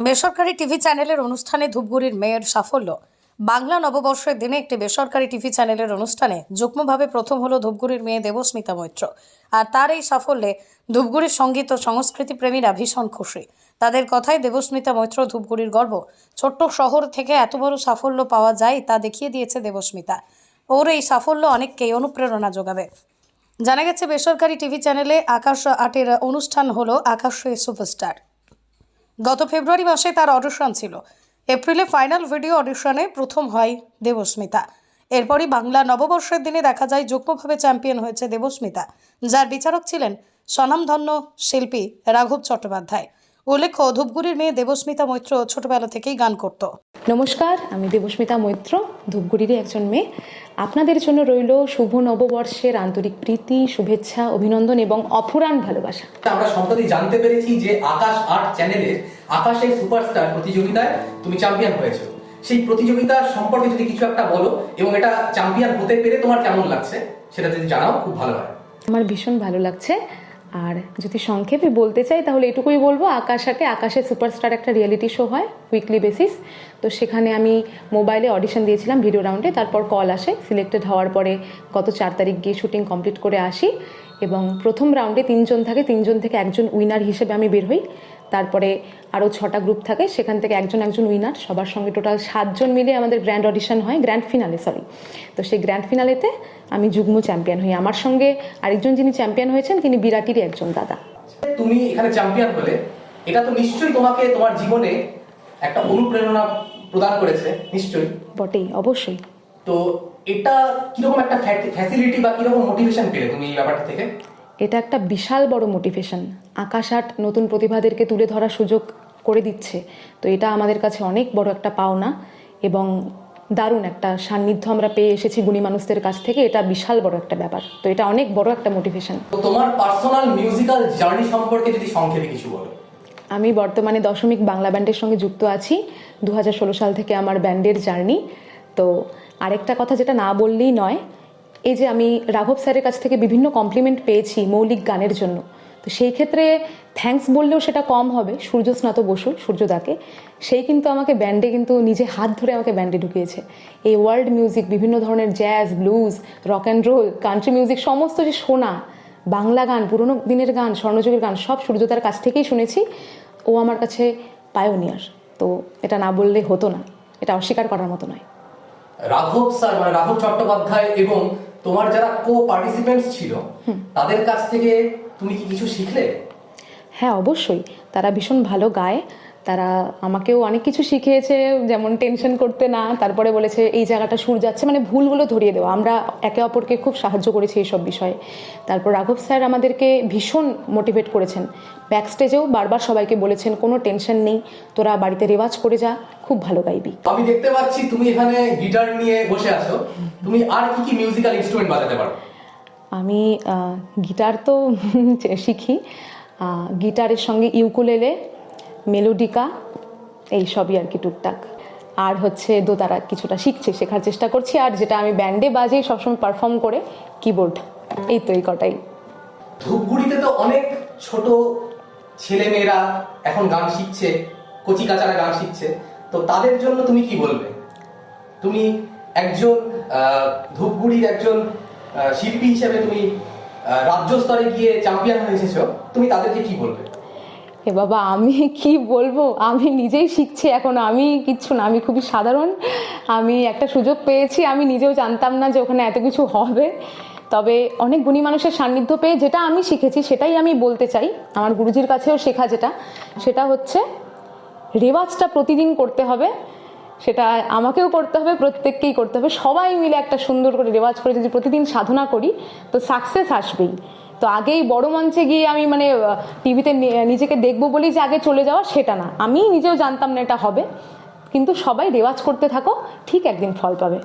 বেসরকারি টিভি চ্যানেলের অনুষ্ঠানে ধূপগুড়ির মেয়ের সাফল্য। বাংলা নববর্ষের দিনে একটি বেসরকারি টিভি চ্যানেলের অনুষ্ঠানে যুগ্মভাবে প্রথম হলো ধূপগুড়ির মেয়ে দেবস্মিতা মৈত্র। আর তার এই সাফল্যে ধূপগুড়ির সংগীত ও সংস্কৃতি প্রেমীরা ভীষণ খুশি। তাদের কথায় দেবস্মিতা মৈত্র, ধূপগুড়ির গর্ব। ছোট্ট শহর থেকে এত বড় সাফল্য পাওয়া যায় তা দেখিয়ে দিয়েছে দেবস্মিতা। ওর এই সাফল্য অনেককেই অনুপ্রেরণা যোগাবে। জানা গেছে, বেসরকারি টিভি চ্যানেলে আকাশ আটের অনুষ্ঠান হলো আকাশে সুপারস্টার। গত ফেব্রুয়ারি মাসে তার অডিশন ছিল। এপ্রিলে ফাইনাল ভিডিও অডিশনে প্রথম হয় দেবস্মিতা। এরপরই বাংলা নববর্ষের দিনে দেখা যায় যোগ্যভাবে চ্যাম্পিয়ন হয়েছে দেবস্মিতা, যার বিচারক ছিলেন স্বনামধন্য শিল্পী রাঘব চট্টোপাধ্যায়। উল্লেখ্য ধূপগুড়ির মেয়ে দেবস্মিতা মৈত্র ছোটবেলা থেকেই গান করত। নমস্কার আমি দেবস্মিতা মৈত্র ধূপগুড়িরই একজন মেয়ে। আপনাদের জন্য রইল শুভ নববর্ষের আন্তরিক প্রীতি শুভেচ্ছা অভিনন্দন এবং অফুরান ভালোবাসা। আমরা সম্প্রতি জানতে পেরেছি যে আকাশ আর্ট চ্যানেলের আকাশের সুপারস্টার প্রতিযোগিতায় তুমি চ্যাম্পিয়ন হয়েছো। সেই প্রতিযোগিতা সম্পর্কে যদি কিছু একটা বলো এবং এটা চ্যাম্পিয়ন হতে পেরে তোমার কেমন লাগছে সেটা যদি জানাও খুব ভালো হয়। আমার ভীষণ ভালো লাগছে। আর যদি সংক্ষেপে বলতে চাই, তাহলে এটুকুই বলব, আকাশ আটে আকাশে সুপারস্টার একটা রিয়েলিটি শো হয় উইকলি বেসিস তো সেখানে আমি মোবাইলে অডিশন দিয়েছিলাম ভিডিও রাউন্ডে, তারপর কল আসে। সিলেক্টেড হওয়ার পরে গত চার তারিখ গিয়ে শুটিং কমপ্লিট করে আসি এবং প্রথম রাউন্ডে তিনজন থাকে, তিনজন থেকে একজন উইনার হিসেবে আমি বের হই। তারপরে আরও ছটা গ্রুপ থাকে, সেখান থেকে একজন একজন উইনার, সবার সঙ্গে টোটাল সাতজন মিলে আমাদের গ্র্যান্ড অডিশন হয়, গ্র্যান্ড ফিনালে সরি তো সেই গ্র্যান্ড ফিনালেতে আমি যুগ্ম চ্যাম্পিয়ন হই। আমার সঙ্গে আরেকজন যিনি চ্যাম্পিয়ন হয়েছেন, তিনি বিরাটিরই একজন দাদা। তুমি এখানে চ্যাম্পিয়ন হলে, এটা তো নিশ্চয়ই তোমাকে তোমার জীবনে একটা অনুপ্রেরণা প্রদান করেছে নিশ্চয়ই। বটেই অবশ্যই। তো এটা কীরকম একটা ফ্যাসিলিটি বা কীরকম মোটিভেশন পেলে তুমি এই ব্যাপারটা থেকে? এটা একটা বিশাল বড় মোটিভেশন আকাশ আট নতুন প্রতিভাদেরকে তুলে ধরার সুযোগ করে দিচ্ছে। তো এটা আমাদের কাছে অনেক বড় একটা পাওনা এবং দারুণ একটা সান্নিধ্য আমরা পেয়ে এসেছি গুণী মানুষদের কাছ থেকে। এটা বিশাল বড় একটা ব্যাপার। তো এটা অনেক বড় একটা মোটিভেশন তোমার পার্সোনাল মিউজিক্যাল জার্নি সম্পর্কে যদি সংক্ষেপে কিছু বলো। আমি বর্তমানে দশমিক বাংলা ব্যান্ডের সঙ্গে যুক্ত আছি। দু হাজার ষোলো সাল থেকে আমার ব্যান্ডের জার্নি। তো আরেকটা কথা যেটা না বললেই নয়, এই যে আমি রাঘব স্যারের কাছ থেকে বিভিন্ন কমপ্লিমেন্ট পেয়েছি মৌলিক গানের জন্য। তো সেই ক্ষেত্রে থ্যাঙ্কস বললেও সেটা কম হবে। সূর্যস্নাত বসু সূর্যদাকে সেই কিন্তু আমাকে ব্যান্ডে কিন্তু নিজে হাত ধরে আমাকে ব্যান্ডে ঢুকিয়েছে। এই ওয়ার্ল্ড মিউজিক বিভিন্ন ধরনের jazz blues rock and roll country music সমস্ত যে শোনা বাংলা গান, পুরোনো দিনের গান, স্বর্ণযুগের গান, সব সূর্যদার কাছ থেকেই শুনেছি। ও আমার কাছে পায়োনিয়ার তো এটা না বললে হতো না। এটা অস্বীকার করার মতো নয়। রাঘব স্যার মানে রাঘব চট্টোপাধ্যায় এবং তোমার যারা কো পার্টিসিপেন্টস ছিল তাদের কাছ থেকে তুমি কি কিছু শিখলে? হ্যাঁ অবশ্যই। তারা ভীষণ ভালো গায়। তারা আমাকেও অনেক কিছু শিখিয়েছে যেমন টেনশন করতে না তারপরে বলেছে এই জায়গাটা সুর যাচ্ছে। মানে ভুলগুলো ধরিয়ে দেওয়া। আমরা একে অপরকে খুব সাহায্য করেছি এইসব বিষয়ে। তারপর রাঘব স্যার আমাদেরকে ভীষণ মোটিভেট করেছেন। ব্যাক স্টেজেও বারবার সবাইকে বলেছেন কোনো টেনশন নেই তোরা বাড়িতে রেওয়াজ করে যা খুব ভালো গাইবি। আমি দেখতে পাচ্ছি তুমি এখানে গিটার নিয়ে বসে আছো। তুমি আর কি কি মিউজিক্যাল ইনস্ট্রুমেন্ট বাজাতে পারো? আমি গিটার তো শিখি। গিটারের সঙ্গে ইউকুলেলে মেলোডিকা, এই সবই আর কি টুকটাক। আর হচ্ছে দোতারা কিছুটা শিখছে, শেখার চেষ্টা করছি। আর যেটা আমি ব্যান্ডে বাজেই সবসময় পারফর্ম করে কিবোর্ড এই তো এই কটাই। ধূপগুড়িতে তো অনেক ছোট ছেলে মেয়েরা এখন গান শিখছে, কচি কাচারা গান শিখছে। তো তাদের জন্য তুমি কি বলবে? তুমি একজন ধূপগুড়ির একজন শিল্পী হিসেবে তুমি রাজ্য স্তরে গিয়ে চ্যাম্পিয়ন হয়ে এসেছ, তুমি তাদেরকে কি বলবে? এ বাবা, আমি কি বলব? আমি নিজেই শিখছি এখন। আমি কিচ্ছু না, আমি খুবই সাধারণ। আমি একটা সুযোগ পেয়েছি। আমি নিজেও জানতাম না যে ওখানে এত কিছু হবে। তবে অনেক গুণী মানুষের সান্নিধ্য পেয়ে যেটা আমি শিখেছি, সেটাই আমি বলতে চাই। আমার গুরুজির কাছেও শেখা যেটা, সেটা হচ্ছে, রেওয়াজটা প্রতিদিন করতে হবে। সেটা আমাকেও করতে হবে, প্রত্যেককেই করতে হবে। সবাই মিলে একটা সুন্দর করে রেওয়াজ করে যদি প্রতিদিন সাধনা করি, তো সাকসেস আসবেই। তো আগেই বড় মঞ্চে গিয়ে আমি মানে টিভিতে নিজেকে দেখব বলি যে আগে চলে যাওয়া সেটা না। আমি নিজেও জানতাম না এটা হবে। কিন্তু সবাই রেওয়াজ করতে থাকো, ঠিক একদিন ফল পাবে।